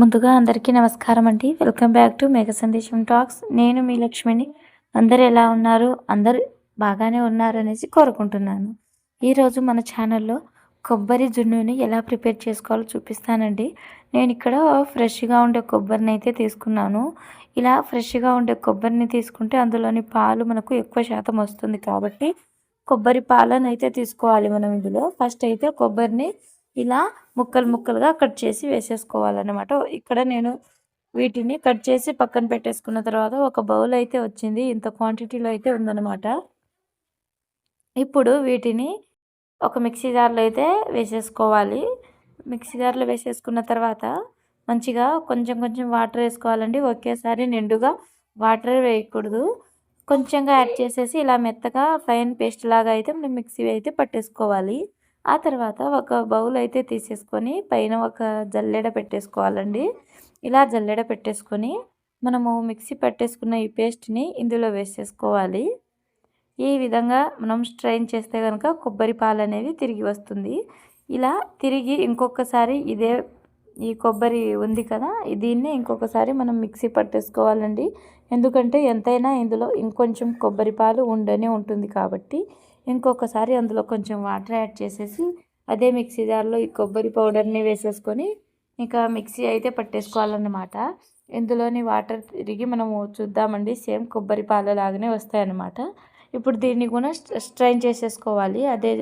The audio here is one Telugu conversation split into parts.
ముందుగా అందరికీ నమస్కారం అండి. వెల్కమ్ బ్యాక్ టు మేఘ సందేశం టాక్స్. నేను మీ లక్ష్మిని. అందరు ఎలా ఉన్నారు? అందరు బాగానే ఉన్నారు అనేసి కోరుకుంటున్నాను ఈరోజు మన ఛానల్లో కొబ్బరి జున్నుని ఎలా ప్రిపేర్ చేసుకోవాలో చూపిస్తానండి. నేను ఇక్కడ ఫ్రెష్గా ఉండే కొబ్బరిని అయితే తీసుకున్నాను. ఇలా ఫ్రెష్గా ఉండే కొబ్బరిని తీసుకుంటే అందులోని పాలు మనకు ఎక్కువ శాతం వస్తుంది కాబట్టి కొబ్బరి పాలను అయితే తీసుకోవాలి మనం ఇందులో. ఫస్ట్ అయితే కొబ్బరిని ఇలా ముక్కలు ముక్కలుగా కట్ చేసి వేసేసుకోవాలన్నమాట. ఇక్కడ నేను వీటిని కట్ చేసి పక్కన పెట్టేసుకున్న తర్వాత ఒక బౌల్ అయితే వచ్చింది. ఇంత క్వాంటిటీలో అయితే ఉందన్నమాట. ఇప్పుడు వీటిని ఒక మిక్సీ జార్లో అయితే వేసేసుకోవాలి. మిక్సీ జార్లో వేసేసుకున్న తర్వాత మంచిగా కొంచెం కొంచెం వాటర్ వేసుకోవాలండి. ఒకేసారి నిండుగా వాటర్ వేయకూడదు. కొంచెంగా యాడ్ చేసేసి ఇలా మెత్తగా ఫైన్ పేస్ట్ లాగా అయితే మనం మిక్సీ అయితే పట్టేసుకోవాలి. ఆ తర్వాత ఒక బౌల్ అయితే తీసేసుకొని పైన ఒక జల్లెడ పెట్టేసుకోవాలండి. ఇలా జల్లెడ పెట్టేసుకొని మనము మిక్సీ పట్టేసుకున్న ఈ పేస్ట్ని ఇందులో వేసేసుకోవాలి. ఈ విధంగా మనం స్ట్రైన్ చేస్తే కనుక కొబ్బరి పాలు అనేది తిరిగి వస్తుంది. ఇలా తిరిగి ఇంకొకసారి ఇదే ఈ కొబ్బరి ఉంది కదా దీన్నే ఇంకొకసారి మనం మిక్సీ పట్టేసుకోవాలండి. ఎందుకంటే ఎంతైనా ఇందులో ఇంకొంచెం కొబ్బరి పాలు ఉండనే ఉంటుంది కాబట్టి ఇంకొకసారి అందులో కొంచెం వాటర్ యాడ్ చేసేసి అదే మిక్సీ జార్లో ఈ కొబ్బరి పౌడర్ని వేసేసుకొని ఇంకా మిక్సీ అయితే పట్టేసుకోవాలన్నమాట. ఇందులోని వాటర్ తిరిగి మనము చూద్దామండి. సేమ్ కొబ్బరి పాలు లాగానే వస్తాయన్నమాట. ఇప్పుడు దీన్ని కూడా స్ట్రైన్ చేసేసుకోవాలి. అదే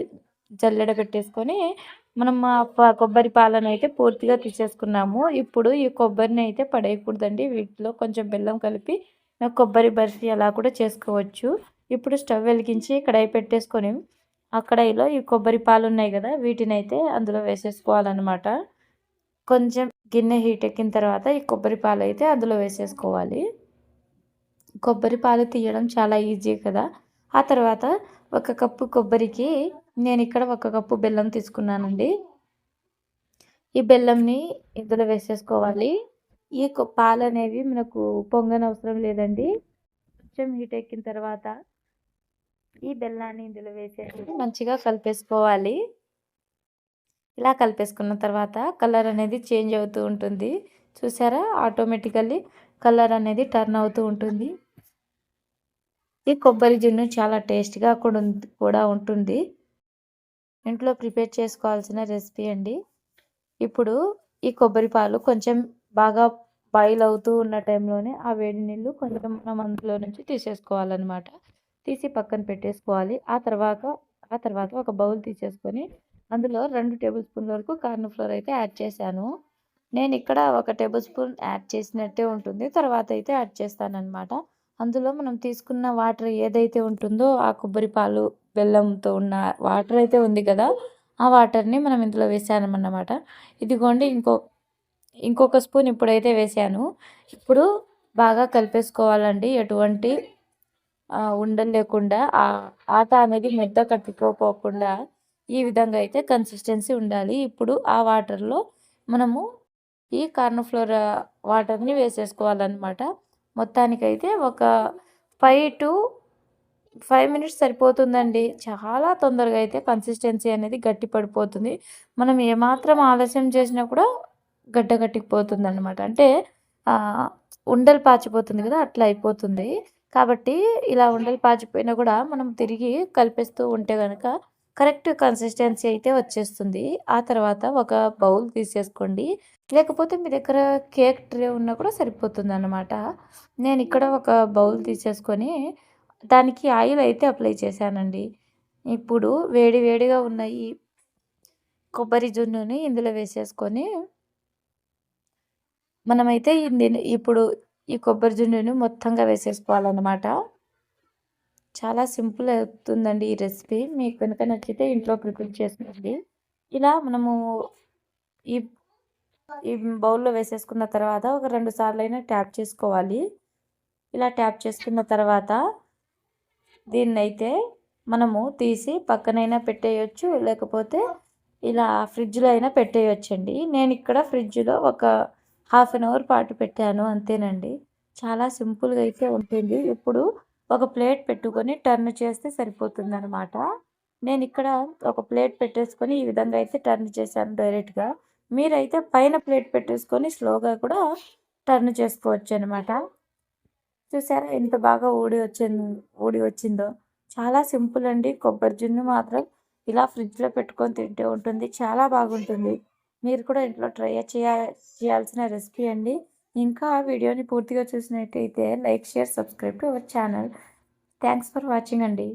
జల్లెడ పెట్టేసుకొని మనం కొబ్బరి పాలను అయితే పూర్తిగా తీసేసుకున్నాము. ఇప్పుడు ఈ కొబ్బరిని అయితే పడేయకూడదండి. వీటిలో కొంచెం బెల్లం కలిపి కొబ్బరి బర్ఫీ అలా కూడా చేసుకోవచ్చు. ఇప్పుడు స్టవ్ వెలిగించి కడాయి పెట్టేసుకొని ఆ కడాయిలో ఈ కొబ్బరి పాలు ఉన్నాయి కదా వీటిని అయితే అందులో వేసేసుకోవాలన్నమాట. కొంచెం గిన్నె హీట్ ఎక్కిన తర్వాత ఈ కొబ్బరి పాలు అయితే అందులో వేసేసుకోవాలి. కొబ్బరి పాలు తీయడం చాలా ఈజీ కదా. ఆ తర్వాత ఒక కప్పు కొబ్బరికి నేను ఇక్కడ ఒక కప్పు బెల్లం తీసుకున్నానండి. ఈ బెల్లంని ఇందులో వేసేసుకోవాలి. ఈ పాలు అనేవి మనకు పొంగనవసరం లేదండి. కొంచెం హీట్ ఎక్కిన తర్వాత ఈ బెల్లాన్ని ఇందులో వేసేసి మంచిగా కలిపేసుకోవాలి. ఇలా కలిపేసుకున్న తర్వాత కలర్ అనేది చేంజ్ అవుతూ ఉంటుంది. చూసారా? ఆటోమేటికల్లీ కలర్ అనేది టర్న్ అవుతూ ఉంటుంది. ఈ కొబ్బరి జున్ను చాలా టేస్ట్గా కూడా కూడా ఉంటుంది. ఇంట్లో ప్రిపేర్ చేసుకోవాల్సిన రెసిపీ అండి. ఇప్పుడు ఈ కొబ్బరి పాలు కొంచెం బాగా బాయిల్ అవుతూ ఉన్న టైంలోనే ఆ వేడి నీళ్ళు కొంచెం మనం అందులో నుంచి తీసేసుకోవాలన్నమాట. తీసి పక్కన పెట్టేసుకోవాలి. ఆ తర్వాత ఆ తర్వాత ఒక బౌల్ తీసేసుకొని అందులో రెండు టేబుల్ స్పూన్ వరకు కార్న్ ఫ్లోర్ అయితే యాడ్ చేశాను. నేను ఇక్కడ ఒక టేబుల్ స్పూన్ యాడ్ చేసినట్టే ఉంటుంది. తర్వాత అయితే యాడ్ చేస్తానన్నమాట. అందులో మనం తీసుకున్న వాటర్ ఏదైతే ఉంటుందో ఆ కొబ్బరి పాలు బెల్లంతో ఉన్న వాటర్ అయితే ఉంది కదా ఆ వాటర్ని మనం ఇందులో వేసానమన్నమాట. ఇదిగోండి ఇంకో ఇంకొక స్పూన్ ఇప్పుడైతే వేసాను. ఇప్పుడు బాగా కలిపేసుకోవాలండి. ఎటువంటి ఉండలు లేకుండా ఆట అనేది మెత్త కట్టుకోపోకుండా ఈ విధంగా అయితే కన్సిస్టెన్సీ ఉండాలి. ఇప్పుడు ఆ వాటర్లో మనము ఈ కార్నఫ్లోర్ వాటర్ని వేసేసుకోవాలన్నమాట. మొత్తానికైతే ఒక ఫైవ్ టు ఫైవ్ మినిట్స్ సరిపోతుందండి. చాలా తొందరగా అయితే కన్సిస్టెన్సీ అనేది గట్టి పడిపోతుంది మనం ఏమాత్రం ఆలస్యం చేసినా కూడా గడ్డ గట్టిపోతుంది అనమాట అంటే ఉండలు పాచిపోతుంది కదా అట్లా అయిపోతుంది. కాబట్టి ఇలా ఉండలు పాచిపోయినా కూడా మనం తిరిగి కలిపేస్తూ ఉంటే కనుక కరెక్ట్ కన్సిస్టెన్సీ అయితే వచ్చేస్తుంది. ఆ తర్వాత ఒక బౌల్ తీసేసుకోండి. లేకపోతే మీ దగ్గర కేక్ ట్రే ఉన్నా కూడా సరిపోతుంది అన్నమాట నేను ఇక్కడ ఒక బౌల్ తీసేసుకొని దానికి ఆయిల్ అయితే అప్లై చేశానండి. ఇప్పుడు వేడి వేడిగా ఉన్న ఈ కొబ్బరి జున్నుని ఇందులో వేసేసుకొని మనమైతే ఇప్పుడు ఈ కొబ్బరి జున్నుని మొత్తంగా వేసేసుకోవాలన్నమాట. చాలా సింపుల్ అవుతుందండి ఈ రెసిపీ. మీకు కనుక నచ్చితే ఇంట్లో ప్రిపేర్ చేసుకోండి. ఇలా మనము ఈ ఈ బౌల్లో వేసేసుకున్న తర్వాత ఒక రెండు సార్లు అయినా ట్యాప్ చేసుకోవాలి. ఇలా ట్యాప్ చేసుకున్న తర్వాత దీన్నైతే మనము తీసి పక్కనైనా పెట్టేయచ్చు లేకపోతే ఇలా ఫ్రిడ్జ్లో అయినా పెట్టేయొచ్చండి. నేను ఇక్కడ ఫ్రిడ్జ్లో ఒక హాఫ్ అన్ అవర్ పాటు పెట్టాను అంతేనండి. చాలా సింపుల్గా అయితే ఉంటుంది. ఇప్పుడు ఒక ప్లేట్ పెట్టుకొని టర్న్ చేస్తే సరిపోతుంది అనమాట నేను ఇక్కడ ఒక ప్లేట్ పెట్టేసుకొని ఈ విధంగా అయితే టర్న్ చేశాను డైరెక్ట్గా. మీరైతే పైన ప్లేట్ పెట్టేసుకొని స్లోగా కూడా టర్న్ చేసుకోవచ్చు అనమాట చూసారా ఎంత బాగా ఊడి వచ్చింది ఊడి వచ్చిందో. చాలా సింపుల్ అండి. కొబ్బరి జున్ను మాత్రం ఇలా ఫ్రిడ్జ్లో పెట్టుకొని తింటే ఉంటుంది. చాలా బాగుంటుంది. మీరు కూడా ఇంట్లో ట్రై చేయ చేయాల్సిన రెసిపీ అండి. ఇంకా వీడియోని పూర్తిగా చూసినట్టయితే like share subscribe to our channel. Thanks for watching అండి.